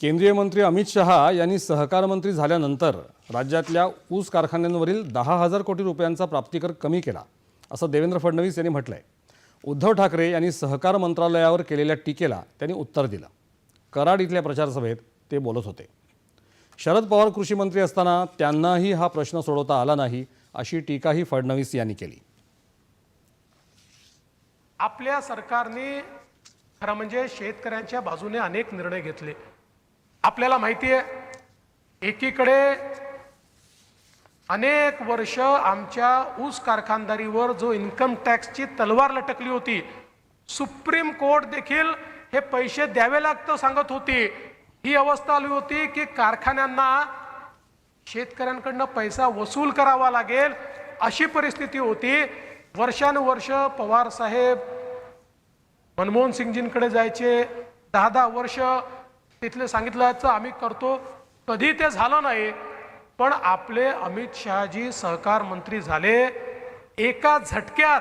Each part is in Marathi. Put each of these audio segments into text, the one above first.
केंद्रीय मंत्री अमित शहा यांनी सहकार मंत्री झाल्यानंतर राज्यातल्या ऊस कारखान्यांवरील दहा हजार कोटी रुपयांचा प्राप्तिकर कमी केला असं देवेंद्र फडणवीस यांनी म्हटलंय. उद्धव ठाकरे यांनी सहकार मंत्रालयावर केलेल्या टीकेला त्यांनी उत्तर दिलं. कराड इथल्या प्रचारसभेत ते बोलत होते. शरद पवार कृषी मंत्री असताना त्यांनाही हा प्रश्न सोडवता आला नाही अशी टीकाही फडणवीस यांनी केली. आपल्या सरकारने खरं म्हणजे शेतकऱ्यांच्या बाजूने अनेक निर्णय घेतले. आपल्याला माहिती आहे एकीकडे अनेक वर्ष आमच्या ऊस कारखानदारीवर जो इन्कम टॅक्सची तलवार लटकली होती सुप्रीम कोर्ट देखील हे पैसे द्यावे लागतं सांगत होती. ही अवस्था आली होती की कारखान्यांना शेतकऱ्यांकडनं पैसा वसूल करावा लागेल अशी परिस्थिती होती. वर्षानुवर्ष पवार साहेब मनमोहन सिंगजींकडे जायचे. दहा दहा वर्ष तिथले सांगितल्याचं आम्ही करतो. कधी ते झालं नाही पण आपले अमित शहाजी सहकार मंत्री झाले. एका झटक्यात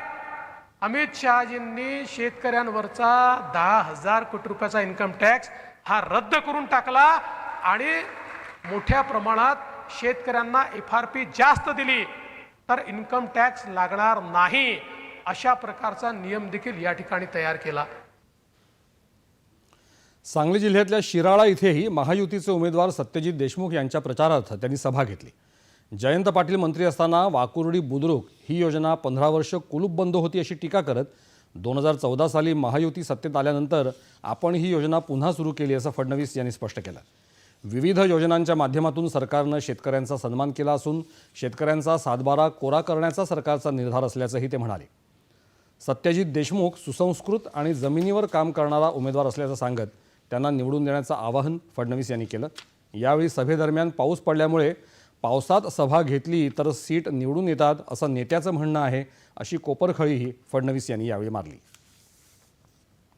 अमित शहाजींनी शेतकऱ्यांवरचा दहा हजार कोटी रुपयाचा इन्कम टॅक्स हा रद्द करून टाकला आणि मोठ्या प्रमाणात शेतकऱ्यांना एफ आर पी जास्त दिली. तर इन्कम टॅक्स लागणार नाही अशा प्रकारचा नियम देखील या ठिकाणी तयार केला. सांगली जिल्ह्यातल्या शिराळा इथेही महायुतीचे उमेदवार सत्यजित देशमुख यांच्या प्रचारार्थ त्यांनी सभा घेतली. जयंत पाटील मंत्री असताना वाकुर्डी बुद्रुक ही योजना पंधरा वर्ष कुलूप बंद होती अशी टीका करत दोन हजार चौदा साली महायुती सत्तेत आल्यानंतर आपण ही योजना पुन्हा सुरू केली असं फडणवीस यांनी स्पष्ट केलं. विविध योजनांच्या माध्यमातून सरकारनं शेतकऱ्यांचा सन्मान केला असून शेतकऱ्यांचा सातबारा कोरा करण्याचा सरकारचा निर्धार असल्याचंही ते म्हणाले. सत्यजित देशमुख सुसंस्कृत आणि जमिनीवर काम करणारा उमेदवार असल्याचं सांगत त्यांना निवडून देण्याचं आवाहन फडणवीस यांनी केलं. यावेळी सभेदरम्यान पाऊस पडल्यामुळे पावसात सभा घेतली तर सीट निवडून येतात असं नेत्याचं म्हणणं आहे अशी कोपरखळीही फडणवीस यांनी यावेळी मारली.